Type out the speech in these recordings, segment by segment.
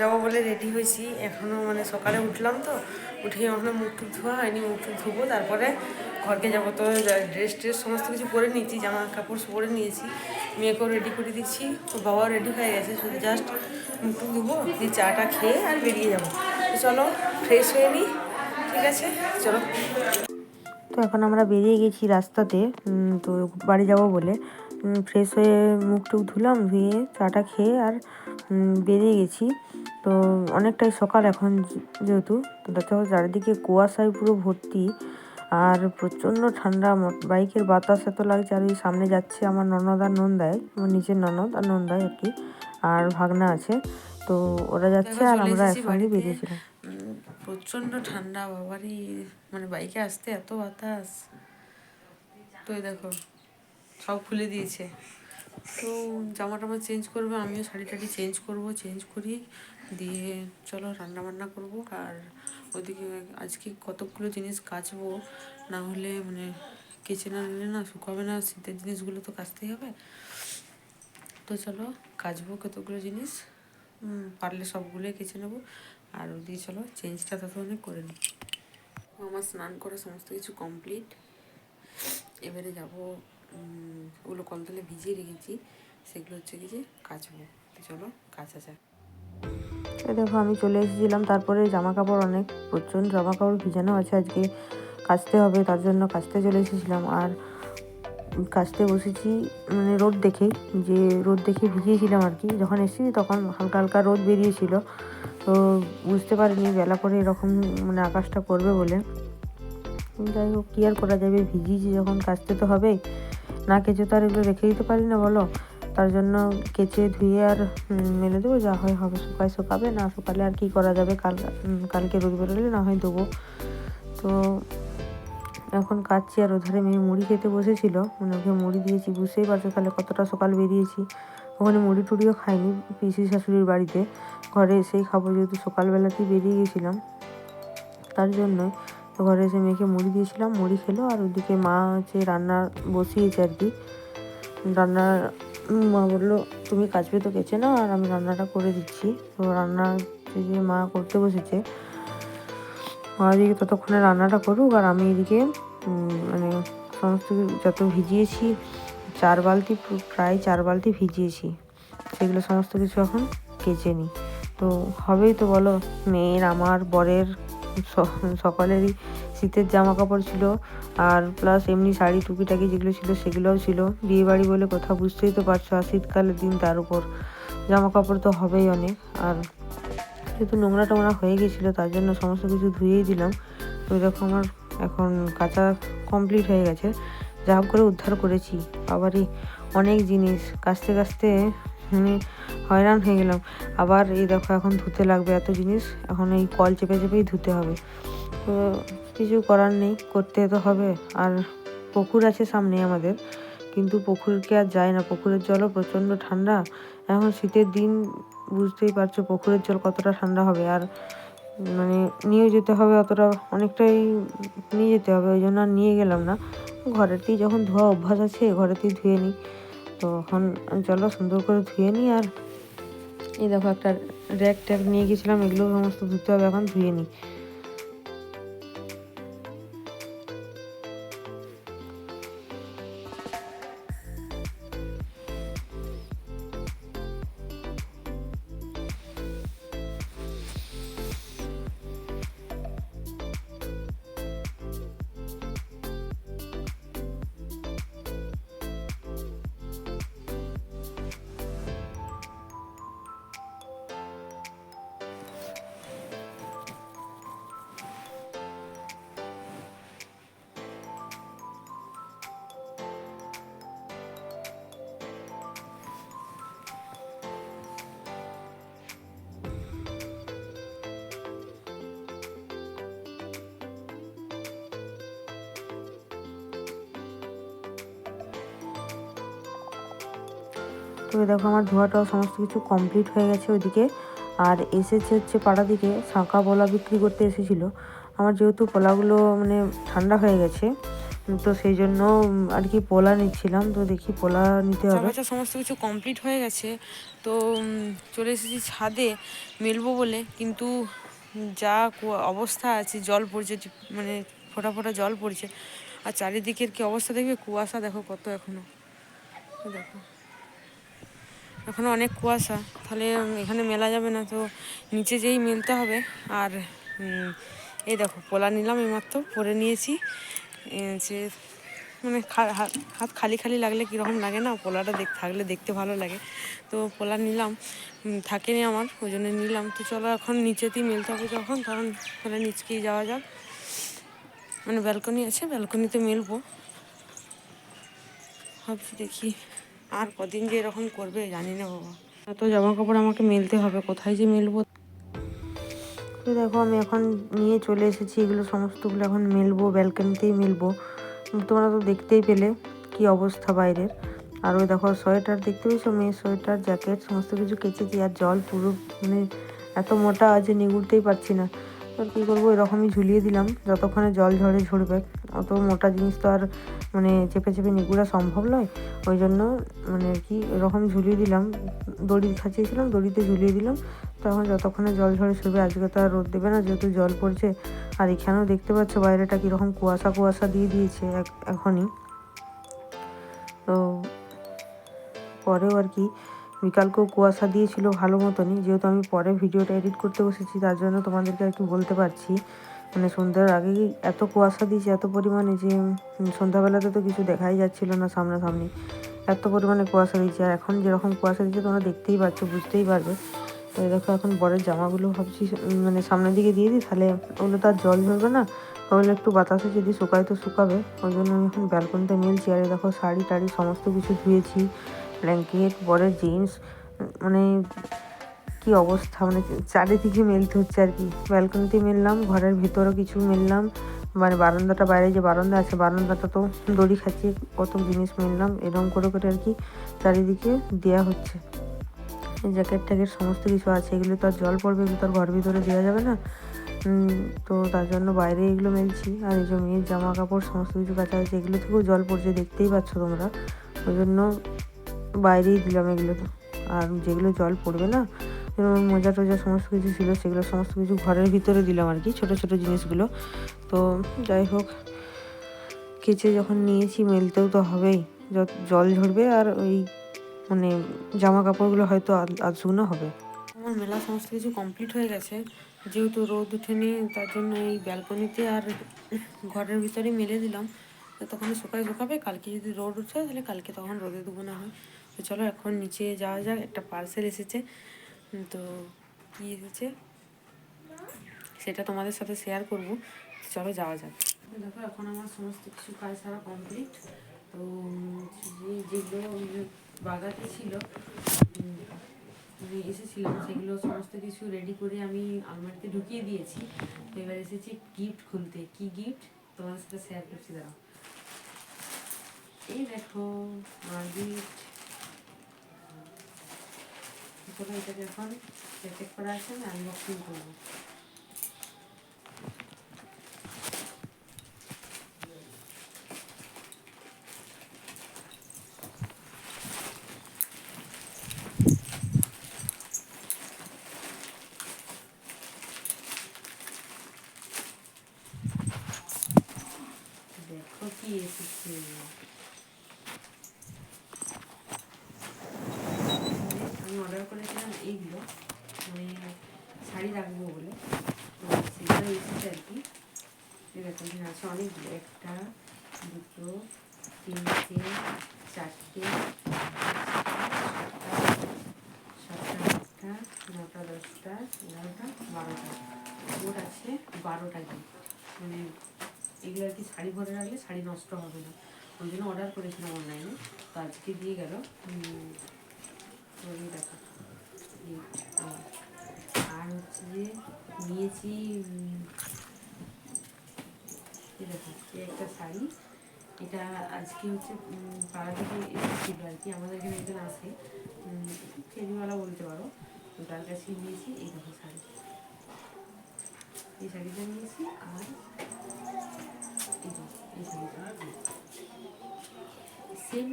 যাব বলে রেডি হয়েছি। এখনও মানে সকালে উঠলাম তো উঠে এখনও মুখ টুক ধোয়া হয়নি, মুখ টুক ধুবো, তারপরে ঘরকে যাব তো ড্রেস ট্রেস সমস্ত কিছু পরে নিয়েছি, জামা কাপড় পরে নিয়েছি। মেয়েকেও রেডি করে দিচ্ছি, তো বাবাও রেডি হয়ে গেছে, শুধু জাস্ট মুখ টুক ধুবো, দিয়ে চাটা খেয়ে আর বেরিয়ে যাব। তো চলো ফ্রেশ হয়ে নিই ঠিক আছে, চলো। তো এখন আমরা বেরিয়ে গেছি রাস্তাতে তো বাড়ি যাব বলে। ফ্রেশ হয়ে মুখ টুক ধুলাম, ধুয়ে চাটা খেয়ে আর বেরিয়ে গেছি। তো অনেকটাই সকাল এখন যেহেতু তো দেখো চারিদিকে কুয়াশায় পুরো ভর্তি আর প্রচণ্ড ঠান্ডা বাইকের বাতাস এত লাগছে আর ওই সামনে যাচ্ছে আমার ননদ আর নন্দায় আমার নিজের ননদ আর নন্দায় আর কি আর ভাগনা আছে। তো ওরা যাচ্ছে আর আমরা একসঙ্গে বেরিয়েছিলাম। প্রচণ্ড ঠান্ডা বাবারই মানে বাইকে আসতে এত বাতাস। তো দেখো সব খুলে দিয়েছে। তো জামা টামা চেঞ্জ করব আমিও শাড়ি টাড়ি চেঞ্জ করব চেঞ্জ করি। দিয়ে চলো রান্না বান্না করব আর ওদিকে আজকে কতগুলো জিনিস কাচবো, না হলে মানে কেচে না নিলে না শুকাবে না, শীতের জিনিসগুলো তো কাচতেই হবে। তো চলো কাচবো কতগুলো জিনিস পারলে সবগুলোই কেচে নেব। আর ওদিকে চলো চেঞ্জটা ততক্ষণে করে নিই। আমার স্নান করা সমস্ত কিছু কমপ্লিট। এবারে যাব ওগুলো কলতলে ভিজিয়ে রেখেছি, সেগুলো হচ্ছে কি যে কাচবো। তো চলো কাচা যাক। দেখো, আমি চলে এসেছিলাম। তারপরে জামা কাপড় অনেক, প্রচণ্ড জামা কাপড় ভিজানো আছে আজকে। কাচতে হবে, তার জন্য কাচতে চলে এসেছিলাম। আর কাচতে বসেছি মানে রোদ দেখেই যে রোদ দেখে ভিজিয়েছিলাম আর কি। যখন এসেছি তখন হালকা হালকা রোদ বেরিয়েছিল। তো বুঝতে পারিনি, বেলা করে এরকম মানে আকাশটা করবে বলে। যাই হোক, কী আর করা যাবে? ভিজিয়েছি যখন, কাচতে তো হবেই। না কেচে তো আর এগুলো রেখে দিতে পারি না, বলো? তার জন্য কেচে ধুয়ে আর মেলে দেবো। যা হয় হবে। শুকায় শুকাবে না শুকালে আর কি করা যাবে? কাল কালকে রোদ বেরোলে না হয় দেবো তো এখন কাচ্ছি আর ওধারে মেয়ে মুড়ি খেতে বসেছিল। মানে ওকে মুড়ি দিয়েছি বুঝতেই পারছ তাহলে কতটা সকাল বেরিয়েছি। ওখানে মুড়ি টুড়িও খাইনি পিসি শাশুড়ির বাড়িতে। ঘরে এসেই খাব যেহেতু সকালবেলাতেই বেরিয়ে গেছিলাম। তার জন্যই তো ঘরে এসে মেয়েকে মুড়ি দিয়েছিলাম মুড়ি খেলো। আর ওদিকে মা হচ্ছে রান্না বসিয়েছে আর কি। রান্না উম, মা বলল, তুমি কাচবে তো কেচে নাও আর আমি রান্নাটা করে দিচ্ছি। তো রান্না যে মা করতে বসেছে, মা এদিকে ততক্ষণে রান্নাটা করুক, আর আমি এদিকে মানে সমস্ত যত ভিজিয়েছি, চার বালতি, প্রায় চার বালতি ভিজিয়েছি। সেগুলো সমস্ত কিছু এখন কেচে নিই। তো হবেই তো বলো, মেয়ের, আমার, বরের সকলেরই শীতের জামা কাপড় ছিল, আর প্লাস এমনি শাড়ি টুকিটাকি যেগুলো ছিল সেগুলোও ছিল। বিয়ে বাড়ি বলে কথা বুঝতেই তো পারছ, আর শীতকালের দিন তার উপর। জামা কাপড় তো হবেই অনেক, আর যেহেতু নোংরা টোংরা হয়ে গেছিল, তার জন্য সমস্ত কিছু ধুয়েই দিলাম। তো এরকম আমার এখন কাঁচা কমপ্লিট হয়ে গেছে। যা করে উদ্ধার করেছি, আবারই অনেক জিনিস। কাচতে কাচতে মানে হয়রান হয়ে গেলাম। আবার এই দেখো এখন ধুতে লাগবে এত জিনিস, এখন এই কল চেপে চেপেই ধুতে হবে। তো কিছু করার নেই, করতে তো হবে। আর পুকুর আছে সামনে আমাদের। কিন্তু পুকুরকে আর যায় না। পুকুরের জলও প্রচণ্ড ঠান্ডা। এখন শীতের দিন, বুঝতেই পারছ পুকুরের জল কতটা ঠান্ডা হবে। আর মানে নিয়ে যেতে হবে অতটা, অনেকটাই নিয়ে যেতে হবে। ওই জন্য আর নিয়ে গেলাম না। ঘরেতেই যখন ধোয়া অভ্যাস আছে, ঘরেতেই ধুয়ে নিই। তো এখন চলো সুন্দর করে ধুয়ে নিই। আর এই দেখো একটা র্যাক ট্যাক নিয়ে গেছিলাম। এগুলো সমস্ত ধুতে হবে। এখন ধুয়ে নিই। তো দেখো আমার ধোয়াটাও সমস্ত কিছু কমপ্লিট হয়ে গেছে ওদিকে আর এসেছে হচ্ছে পাড়া দিকে, শাঁখা বলা বিক্রি করতে এসেছিল। আমার যেহেতু পোলাগুলো মানে ঠান্ডা হয়ে গেছে, তো সেই জন্য আর কি পোলা নিচ্ছিলাম, তো দেখি পোলা নিতে হবে। সমস্ত কিছু কমপ্লিট হয়ে গেছে, তো চলে এসেছি ছাদে মেলবো বলে। কিন্তু যা অবস্থা আছে, জল পড়ছে মানে ফোটা ফোটা জল পড়ছে। আর চারিদিকের কি অবস্থা দেখবে? কুয়াশা দেখো কত এখনও। দেখো। এখনও অনেক কুয়াশা, তাহলে এখানে মেলা যাবে না, তো নিচে যেই মেলতে হবে। আর এই দেখো, পোলা নিলাম এইমাত্র, পরে নিয়েছি। যে মানে হাত খালি খালি লাগলে কীরকম লাগে না, পোলাটা দেখ, থাকলে দেখতে ভালো লাগে। তো পোলা নিলাম থাকেনি আমার, ওই জন্য নিলাম। তো চলো এখন নিচেতেই মেলতে হবে যখন তখন তাহলে নিচকেই যাওয়া যাক। মানে ব্যালকনি আছে, ব্যালকনিতে মেলবো। ভাবছি দেখি। আর কদিন যে এরকম করবে জানি না বাবা। এত জামা কাপড় আমাকে মেলতে হবে, কোথায় যে মেলবো? তো দেখো, আমি এখন নিয়ে চলে এসেছি, এগুলো সমস্তগুলো এখন মেলবো ব্যালকনিতেই মেলবো। তোমরা তো দেখতেই পেলে কি অবস্থা বাইরের। আর ওই দেখো, সোয়েটার দেখতে পেয়েছ? মেয়ের সোয়েটার জ্যাকেট সমস্ত কিছু কেচেছি, আর জল পুরো মানে এত মোটা আছে, নিগুড়তেই পারছি না। তো কী করব? এরকমই ঝুলিয়ে দিলাম। যতক্ষণে জল ঝরে ঝরবে, অত মোটা জিনিস তো আর মানে চেপে চেপে নিগুড়া সম্ভব নয়। ওই জন্য মানে আর কি এরকম ঝুলিয়ে দিলাম। দড়ি খাঁচিয়েছিলাম দড়িতে ঝুলিয়ে দিলাম। তখন যতক্ষণে জল ঝরে শুবে আজকে তো আর রোদ দেবে না, যেহেতু জল পড়ছে। আর এখানেও দেখতে পাচ্ছ বাইরেটা কীরকম কুয়াশা কুয়াশা দিয়ে দিয়েছে এখনই। তো পরেও আর কি বিকালকেও কুয়াশা দিয়েছিল ভালো মতনই। যেহেতু আমি পরে ভিডিওটা এডিট করতে বসেছি, তার জন্য তোমাদেরকে আর কি বলতে পারছি। মানে সন্ধ্যার আগেই এত কুয়াশা দিয়েছে, এত পরিমাণে যে সন্ধ্যাবেলাতে তো কিছু দেখাই যাচ্ছিল না সামনাসামনি। এত পরিমাণে কুয়াশা দিয়েছে। আর এখন যেরকম কুয়াশা দিচ্ছে তোমরা দেখতেই পাচ্ছ, বুঝতেই পারবে। তো দেখো, এখন বরের জামাগুলো ভাবছি মানে সামনের দিকে দিয়ে দিই, তাহলে ওগুলো তো আর জল ঝরবে না। ওগুলো একটু বাতাসে যদি শুকায় তো শুকাবে। ওই জন্য আমি এখন ব্যালকনিতে মিলছি আর দেখো, শাড়ি টাড়ি সমস্ত কিছু ধুয়েছি। ব্ল্যাঙ্কেট বরের জিন্স মানে কি অবস্থা মানে চারিদিকে মেলতে হচ্ছে আর কি। ব্যালকনিতে মেললাম, ঘরের ভিতরও কিছু মেললাম মানে বারান্দাটা বাইরে যে বারান্দা আছে, বারান্দাটা তো দড়ি খাচ্ছিয়ে কত জিনিস মেললাম এরকম করে করে আর কি চারিদিকে দেওয়া হচ্ছে। জ্যাকেট ট্যাকেট সমস্ত কিছু আছে, এগুলো তো আর জল পড়বে, এগুলো তো আর ঘর ভিতরে দেওয়া যাবে না। তো তার জন্য বাইরে এগুলো মেলছি, আর এই যে মেয়ের জামা কাপড় সমস্ত কিছু কাচা হয়েছে, এগুলো থেকেও জল পড়ছে, দেখতেই পাচ্ছ তোমরা। ওই জন্য বাইরেই দিলাম এগুলো তো। আর যেগুলো জল পড়বে না মোজা টোজা সমস্ত কিছু ছিল, সেগুলো সমস্ত কিছু ঘরের ভিতরে দিলাম আর কি, ছোটো ছোটো জিনিসগুলো। তো যাই হোক, কেচে যখন নিয়েছি মেলতেও তো হবেই জল ঝরবে আর ওই মানে জামা কাপড়গুলো হয়তো আধ- আধ শুকনো হবে। আমার মেলা সমস্ত কিছু কমপ্লিট হয়ে গেছে, যেহেতু রোদ উঠেনি, তার জন্য এই ব্যালকনিতে আর ঘরের ভিতরে মেলে দিলাম। তখন শুকায় শুকাবে কালকে যদি রোদ উঠে, তাহলে কালকে তখন রোদে দেবো না হয়। তো চলো এখন নিচে যাওয়া যাক, একটা পার্সেল এসেছে। তো কী এসেছে সেটা তোমাদের সাথে শেয়ার করব। চলো যাওয়া যাক। দেখো, এখন আমার সমস্ত কিছু কাজ সারা কমপ্লিট তো যেগুলো বাগাতে ছিল এসেছিলাম সেগুলো সমস্ত কিছু রেডি করে আমি আলমারিতে ঢুকিয়ে দিয়েছি। তো এবার এসেছি গিফট খুলতে। কি গিফট তোমার সাথে শেয়ার করছি, দাঁড়াও। এই দেখো আমার গিফট চলো এটাকে এখন প্যাকেট করা আছে আমি আনবক্সিং করব দেখো কি এসেছে আমি অর্ডার করেছিলাম এইগুলো মানে শাড়ি রাখব বলে তো সেগুলো এসেছে আর কি এখানে আছে অনেকগুলো একটা দুটো তিনটে চারটে সাতটা আটটা নটা দশটা এগারোটা বারোটা মোট আছে বারোটা গিফট মানে এগুলো আর কি শাড়ি ভরে রাখলে শাড়ি নষ্ট হবে না। ওই জন্য অর্ডার করেছিলাম অনলাইনে তো আজকে দিয়ে গেল। দেখো। আর হচ্ছে যে নিয়েছি একটা শাড়ি এটা আজকে হচ্ছে পাড়া থেকে এসেছিল আর কি আমাদের এখানে একজন আসে ফেরিওয়ালা বলতে পারো তার কাছে নিয়েছি এই দেখো শাড়ি এই শাড়িটা নিয়েছি আর এই শাড়িটা সেম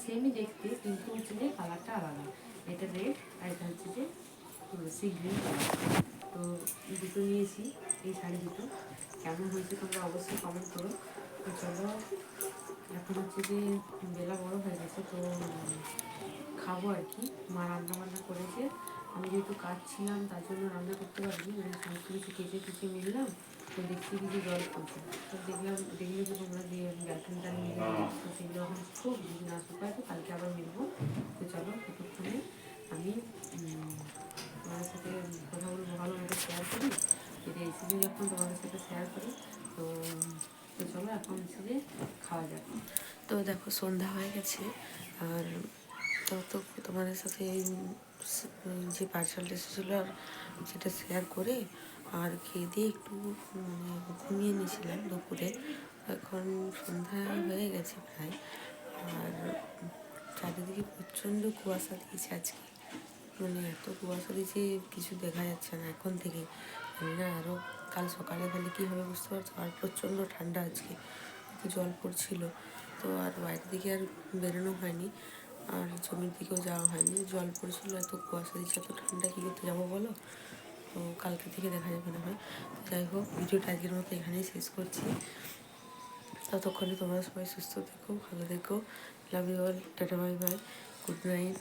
সেমই দেখতে কিন্তু হচ্ছে যে কালারটা আলাদা এটা রেড আর এটা হচ্ছে যে সি গ্রিন তো দুটো নিয়েছি, এই শাড়ি দুটো। কেমন হয়েছে তোমরা অবশ্যই কমেন্ট করো। তো চলো, এখন হচ্ছে যে বেলা বড় হয়ে গেছে, তো খাব আর কি। মা রান্না বান্না করেছে। আমি যেহেতু কাজ ছিলাম তার জন্য রান্না করতে পারিনি মানে সমস্ত কিছু কেটে কুচে মিললাম। তো দেখছি তো দেখলাম দেখলে যে তোমরা যে ব্যাটনটা নিয়ে তো সেগুলো এখন খুব না শুকায় তো কালকে আবার মিলবো। তো চলো ততক্ষণে আমি তোমাদের সাথে ভালো মতো শেয়ার করি। এই রেসিপি যখন তোমাদের সাথে শেয়ার করি তো তো চলো এখন হচ্ছে যে খাওয়া যাক। তো দেখো সন্ধ্যা হয়ে গেছে আর তো তো তোমাদের সাথে যে পার্সেলটা এসেছিল আর যেটা শেয়ার করে আর খেয়ে দিয়ে একটু মানে ঘুমিয়ে নিয়েছিলাম দুপুরে। এখন সন্ধ্যা হয়ে গেছে প্রায়। আর চারিদিকে প্রচণ্ড কুয়াশা দিয়েছে আজকে। মানে এত কুয়াশা দিয়েছে, কিছু দেখা যাচ্ছে না এখন থেকে। না আরও কাল সকালে তাহলে কী হবে বুঝতে পারছ? আর প্রচণ্ড ঠান্ডা আজকে জল পড়ছিল। তো আর বাইরের দিকে আর বেরোনো হয়নি, আর জমির দিকেও যাওয়া হয়নি। জল পড়ছিল, এত কুয়াশা দিচ্ছে এত ঠান্ডা কী করতে যাব বলো? তো কালকে থেকে দেখা যাবে না হয় যাই হোক, ভিডিওটা আজকের মতো এখানেই শেষ করছি। ততক্ষণে তোমরা সবাই সুস্থ থেকো, ভালো থেকো। Love you all tata bye bye good night